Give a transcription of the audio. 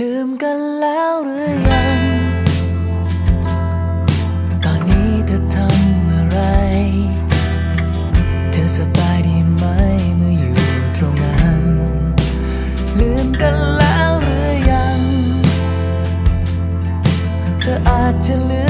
ลืมกันแล้วหรือยัง ตอนนี้เธอทำอะไร เธอสบายดีไหมเมื่ออยู่ตรงนั้น ลืมกันแล้วหรือยัง เธออาจจะลืม